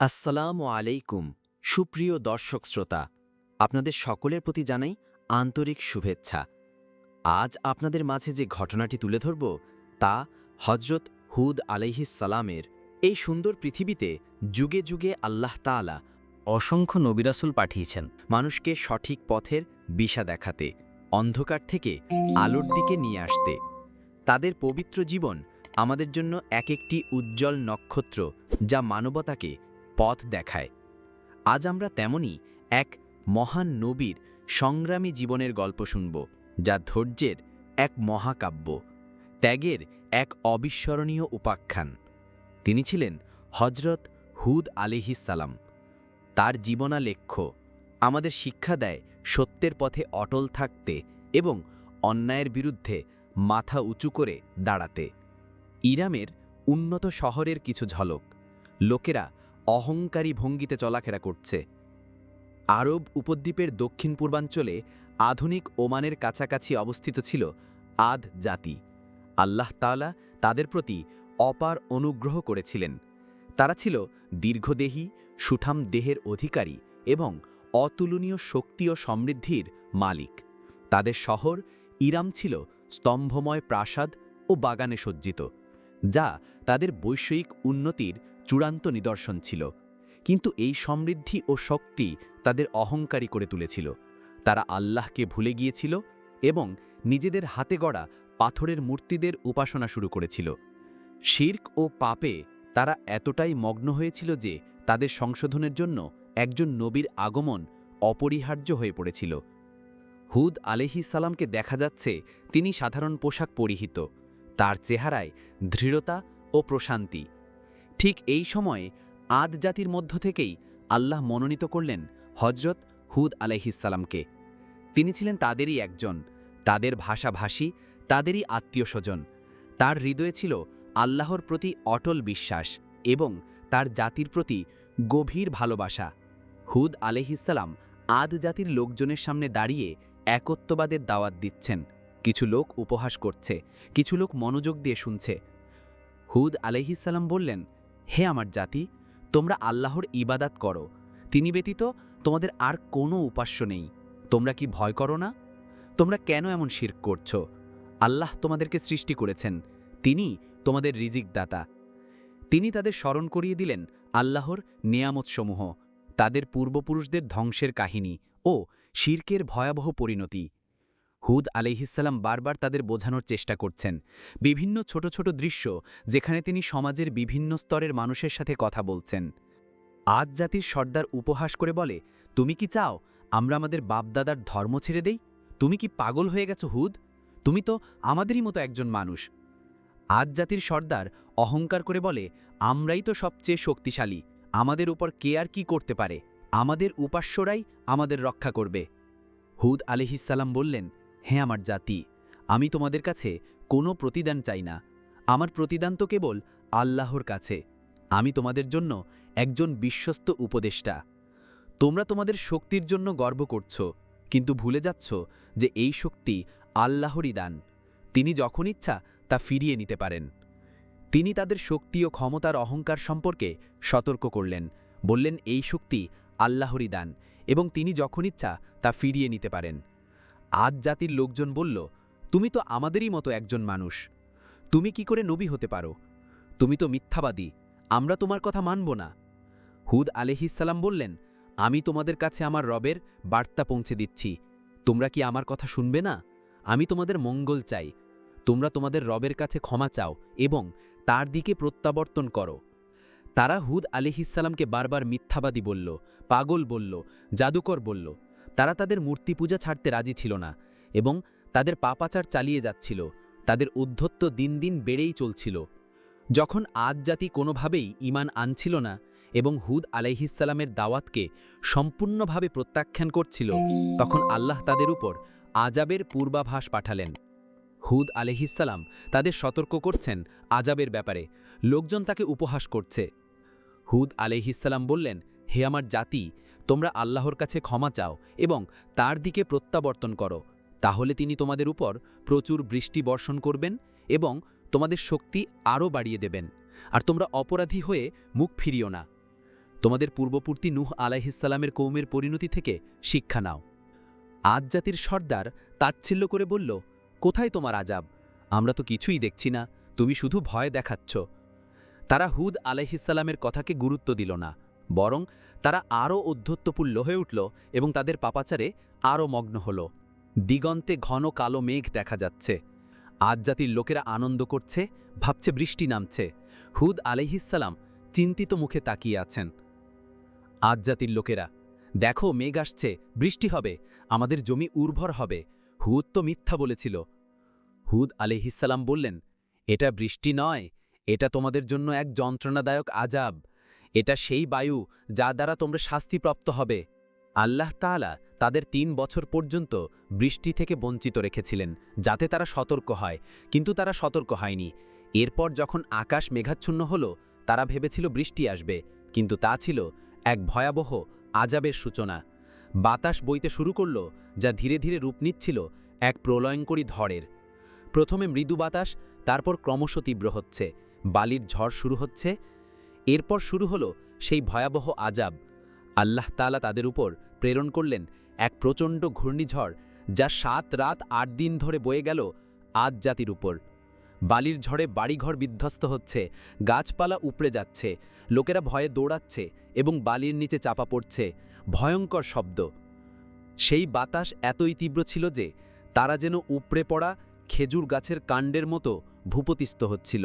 আসসালামু আলাইকুম, সুপ্রিয় দর্শক শ্রোতা। আপনাদের সকলের প্রতি জানাই আন্তরিক শুভেচ্ছা। আজ আপনাদের মাঝে যে ঘটনাটি তুলে ধরব, তা হজরত হুদ সালামের এই সুন্দর পৃথিবীতে যুগে যুগে আল্লাহ তাআলা অসংখ্য নবিরাসুল পাঠিয়েছেন মানুষকে সঠিক পথের দিশা দেখাতে, অন্ধকার থেকে আলোর দিকে নিয়ে আসতে। তাদের পবিত্র জীবন আমাদের জন্য এক একটি উজ্জ্বল নক্ষত্র যা মানবতাকে পথ দেখায়। আজ আমরা তেমনি এক মহান নবীর সংগ্রামী জীবনের গল্প শুনব, যা ধৈর্যের এক মহাকাব্য, ত্যাগের এক অবিস্মরণীয় উপাখ্যান। তিনি ছিলেন হজরত হুদ আলিহিসালাম তার জীবনালেখ্য আমাদের শিক্ষা দেয় সত্যের পথে অটল থাকতে এবং অন্যায়ের বিরুদ্ধে মাথা উঁচু করে দাঁড়াতে। ইরামের উন্নত শহরের কিছু ঝলক, লোকেরা অহংকারী ভঙ্গিতে চলাফেরা করছে। আরব উপদ্বীপের দক্ষিণ পূর্বাঞ্চলে আধুনিক ওমানের কাছাকাছি অবস্থিত ছিল আদ জাতি। আল্লাহ তাআলা তাদের প্রতি অপার অনুগ্রহ করেছিলেন। তারা ছিল দীর্ঘদেহী, সুঠাম দেহের অধিকারী এবং অতুলনীয় শক্তি ও সমৃদ্ধির মালিক। তাদের শহর ইরাম ছিল স্তম্ভময় প্রাসাদ ও বাগানে সজ্জিত, যা তাদের বৈষয়িক উন্নতির চূড়ান্ত নিদর্শন ছিল, কিন্তু এই সমৃদ্ধি ও শক্তি তাদের অহংকারী করে তুলেছিল। তারা আল্লাহকে ভুলে গিয়েছিল এবং নিজেদের হাতে গড়া পাথরের মূর্তিদের উপাসনা শুরু করেছিল। শির্ক ও পাপে তারা এতটাই মগ্ন হয়েছিল যে তাদের সংশোধনের জন্য একজন নবীর আগমন অপরিহার্য হয়ে পড়েছিল। হুদ আলেহি সালামকে দেখা যাচ্ছে তিনি সাধারণ পোশাক পরিহিত, তার চেহারায় দৃঢ়তা ও প্রশান্তি। ঠিক এই সময়ে আদ জাতির মধ্য থেকেই আল্লাহ মনোনীত করলেন হজরত হুদ আলাইহিসালামকে তিনি ছিলেন তাদেরই একজন, তাদের ভাষাভাষী, তাদেরই আত্মীয় স্বজন তার হৃদয়ে ছিল আল্লাহর প্রতি অটল বিশ্বাস এবং তার জাতির প্রতি গভীর ভালোবাসা। হুদ আলহিসাল্লাম আদ জাতির লোকজনের সামনে দাঁড়িয়ে একত্ববাদের দাওয়াত দিচ্ছেন। কিছু লোক উপহাস করছে, কিছু লোক মনোযোগ দিয়ে শুনছে। হুদ আলহিসাল্লাম বললেন হে আমার জাতি, তোমরা আল্লাহর ইবাদাত করো। তিনি ব্যতীত তোমাদের আর কোনো উপাস্য নেই। তোমরা কি ভয় করো না? তোমরা কেন এমন শির করছ? আল্লাহ তোমাদেরকে সৃষ্টি করেছেন। তিনি তোমাদের রিজিক দাতা তিনি তাদের স্মরণ করিয়ে দিলেন আল্লাহর নিয়ামতসমূহ, তাদের পূর্বপুরুষদের ধ্বংসের কাহিনী ও শির্কের ভয়াবহ পরিণতি। হুদ আলিহিসাল্লাম বারবার তাদের বোঝানোর চেষ্টা করছেন। বিভিন্ন ছোট ছোট দৃশ্য যেখানে তিনি সমাজের বিভিন্ন স্তরের মানুষের সাথে কথা বলছেন। আজ জাতির সর্দার উপহাস করে বলে, তুমি কি চাও আমরা আমাদের বাপদাদার ধর্ম ছেড়ে দেই? তুমি কি পাগল হয়ে গেছো হুদ? তুমি তো আমাদেরই মতো একজন মানুষ। আজ জাতির সর্দার অহংকার করে বলে, আমরাই তো সবচেয়ে শক্তিশালী। আমাদের উপর কে আর কি করতে পারে? আমাদের উপাস্যরাই আমাদের রক্ষা করবে। হুদ আলিহিসাল্লাম বললেন হ্যাঁ আমার জাতি, আমি তোমাদের কাছে কোনো প্রতিদান চাই না। আমার প্রতিদান তো কেবল আল্লাহর কাছে। আমি তোমাদের জন্য একজন বিশ্বস্ত উপদেষ্টা। তোমরা তোমাদের শক্তির জন্য গর্ব করছ, কিন্তু ভুলে যাচ্ছ যে এই শক্তি আল্লাহরই দান। তিনি যখন ইচ্ছা তা ফিরিয়ে নিতে পারেন। তিনি তাদের শক্তি ও ক্ষমতার অহংকার সম্পর্কে সতর্ক করলেন, বললেন, এই শক্তি আল্লাহরই দান এবং তিনি যখন ইচ্ছা তা ফিরিয়ে নিতে পারেন। আজ জাতির লোকজন বলল, তুমি তো আমাদেরই মতো একজন মানুষ। তুমি কি করে নবী হতে পারো? তুমি তো মিথ্যাবাদী। আমরা তোমার কথা মানব না। হুদ আলিহিসাল্লাম বললেন, আমি তোমাদের কাছে আমার রবের বার্তা পৌঁছে দিচ্ছি। তোমরা কি আমার কথা শুনবে না? আমি তোমাদের মঙ্গল চাই। তোমরা তোমাদের রবের কাছে ক্ষমা চাও এবং তার দিকে প্রত্যাবর্তন করো। তারা হুদ আলিহিসাল্লামকে বারবার মিথ্যাবাদী বলল, পাগল বলল, জাদুকর বলল তারা তাদের মূর্তি পূজা ছাড়তে রাজি ছিল না এবং তাদের পাপাচার চালিয়ে যাচ্ছিল, তাদের উদ্ধত্ত দিন দিন বেড়েই চলছিল। যখন আজ জাতি কোনোভাবেই ইমান আনছিল না এবং হুদ আলাইহিসাল্লামের দাওয়াতকে সম্পূর্ণভাবে প্রত্যাখ্যান করছিল, তখন আল্লাহ তাদের উপর আজাবের পূর্বাভাস পাঠালেন। হুদ আলহিসাল্লাম তাদের সতর্ক করছেন আজাবের ব্যাপারে, লোকজন তাকে উপহাস করছে। হুদ আলহিসাল্লাম বললেন, হে আমার জাতি তোমরা আল্লাহর কাছে ক্ষমা চাও এবং তার দিকে প্রত্যাবর্তন করো, তাহলে তিনি তোমাদের উপর প্রচুর বৃষ্টি বর্ষণ করবেন এবং তোমাদের শক্তি আরও বাড়িয়ে দেবেন। আর তোমরা অপরাধী হয়ে মুখ ফিরিও না। তোমাদের পূর্ববর্তী নুহ আলাইহিসালামের কৌমের পরিণতি থেকে শিক্ষা নাও। আজ জাতির সর্দার তাচ্ছিল্য করে বলল, কোথায় তোমার আজাব? আমরা তো কিছুই দেখছি না, তুমি শুধু ভয় দেখাচ্ছ। তারা হুদ আলাইহিসালামের কথাকে গুরুত্ব দিল না। বরং তারা আরও অধ্যত্বপূর্ণ হয়ে উঠল এবং তাদের পাপাচারে আরও মগ্ন হল। দিগন্তে ঘন কালো মেঘ দেখা যাচ্ছে। আজ জাতির লোকেরা আনন্দ করছে, ভাবছে বৃষ্টি নামছে। হুদ আলাইহিসালাম চিন্তিত মুখে তাকিয়ে আছেন। আজ জাতির লোকেরা, দেখো, মেঘ আসছে, বৃষ্টি হবে, আমাদের জমি উর্বর হবে। হুদ তো মিথ্যা বলেছিল। হুদ আলিহিসাল্লাম বললেন, এটা বৃষ্টি নয়, এটা তোমাদের জন্য এক যন্ত্রণাদায়ক আজাব। এটা সেই বায়ু যা দ্বারা তোমরা শাস্তিপ্রাপ্ত হবে। আল্লাহ তাআলা তাদের তিন বছর পর্যন্ত বৃষ্টি থেকে বঞ্চিত রেখেছিলেন, যাতে তারা সতর্ক হয়। কিন্তু তারা সতর্ক হয়নি। এরপর যখন আকাশ মেঘাচ্ছন্ন হলো, তারা ভেবেছিল বৃষ্টি আসবে। কিন্তু তা ছিল এক ভয়াবহ আজাবের সূচনা। বাতাস বইতে শুরু করল, যা ধীরে ধীরে রূপ নিচ্ছিল এক প্রলয়ঙ্করী ধরের প্রথমে মৃদু বাতাস, তারপর ক্রমশ তীব্র হচ্ছে। বালির ঝড় শুরু হচ্ছে এরপর শুরু হলো সেই ভয়াবহ আজাব আল্লাহ তাআলা তাদের উপর প্রেরণ করলেন এক প্রচণ্ড ঘূর্ণিঝড়, যা সাত রাত আট দিন ধরে বয়ে গেল আজ জাতির উপর। বালির ঝড়ে বাড়িঘর বিধ্বস্ত হচ্ছে, গাছপালা উপড়ে যাচ্ছে, লোকেরা ভয়ে দৌড়াচ্ছে এবং বালির নিচে চাপা পড়ছে, ভয়ঙ্কর শব্দ। সেই বাতাস এতই তীব্র ছিল যে তারা যেন উপড়ে পড়া খেজুর গাছের কাণ্ডের মতো ভূপতিস্থ হচ্ছিল।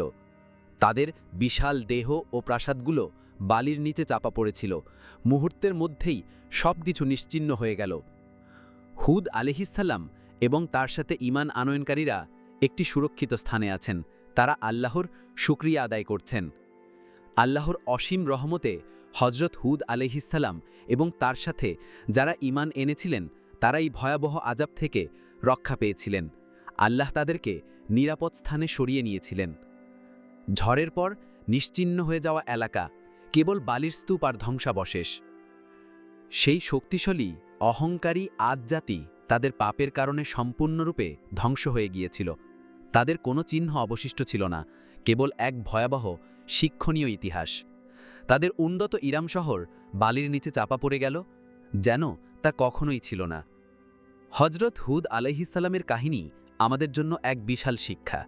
তাদের বিশাল দেহ ও প্রাসাদগুলো বালির নিচে চাপা পড়েছিল। মুহূর্তের মধ্যেই সব কিছু নিশ্চিন্ন হয়ে গেল। হুদ আলিহিসাল্লাম এবং তার সাথে ইমান আনয়নকারীরা একটি সুরক্ষিত স্থানে আছেন। তারা আল্লাহর শুক্রিয়া আদায় করছেন। আল্লাহর অসীম রহমতে হজরত হুদ আলহিসাল্লাম এবং তার সাথে যারা ইমান এনেছিলেন তারা এই ভয়াবহ আজাব থেকে রক্ষা পেয়েছিলেন। আল্লাহ তাদেরকে নিরাপদ স্থানে সরিয়ে নিয়েছিলেন। ঝড়ের পর নিশ্চিন্ন হয়ে যাওয়া এলাকা কেবল বালির স্তূপ আর ধ্বংসাবশেষ। সেই শক্তিশালী, অহংকারী আজ জাতি তাদের পাপের কারণে সম্পূর্ণরূপে ধ্বংস হয়ে গিয়েছিল। তাদের কোনো চিহ্ন অবশিষ্ট ছিল না, কেবল এক ভয়াবহ, শিক্ষণীয় ইতিহাস। তাদের উন্নত ইরাম শহর বালির নিচে চাপা পড়ে গেল, যেন তা কখনোই ছিল না। হজরত হুদ আলাইহিসাল্লামের কাহিনী আমাদের জন্য এক বিশাল শিক্ষা।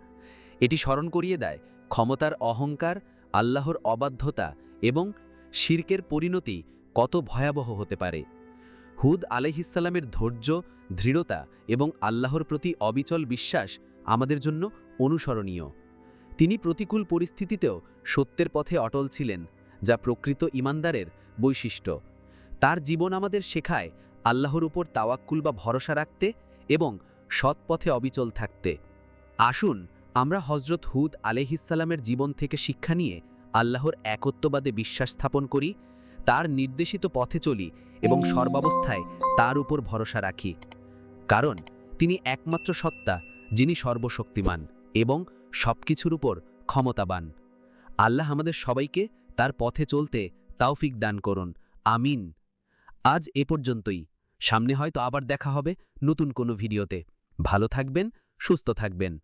এটি স্মরণ করিয়ে দেয় ক্ষমতার অহংকার, আল্লাহর অবাধ্যতা এবং শির্কের পরিণতি কত ভয়াবহ হতে পারে। হুদ আলাইহিসাল্লামের ধৈর্য, দৃঢ়তা এবং আল্লাহর প্রতি অবিচল বিশ্বাস আমাদের জন্য অনুসরণীয়। তিনি প্রতিকূল পরিস্থিতিতেও সত্যের পথে অটল ছিলেন, যা প্রকৃত ইমানদারের বৈশিষ্ট্য। তার জীবন আমাদের শেখায় আল্লাহর উপর তাওয়াক্কুল বা ভরসা রাখতে এবং সৎ পথে অবিচল থাকতে। আসুন আমরা হজরত হুদ আলেহিসাল্লামের জীবন থেকে শিক্ষা নিয়ে আল্লাহর একত্ববাদে বিশ্বাস স্থাপন করি, তার নির্দেশিত পথে চলি এবং সর্বাবস্থায় তার উপর ভরসা রাখি। কারণ তিনি একমাত্র সত্তা, যিনি সর্বশক্তিমান এবং সবকিছুর উপর ক্ষমতাবান। আল্লাহ আমাদের সবাইকে তার পথে চলতে তাওফিক দান করুন। আমিন। আজ এ পর্যন্তই। সামনে হয়তো আবার দেখা হবে নতুন কোনো ভিডিওতে। ভালো থাকবেন, সুস্থ থাকবেন।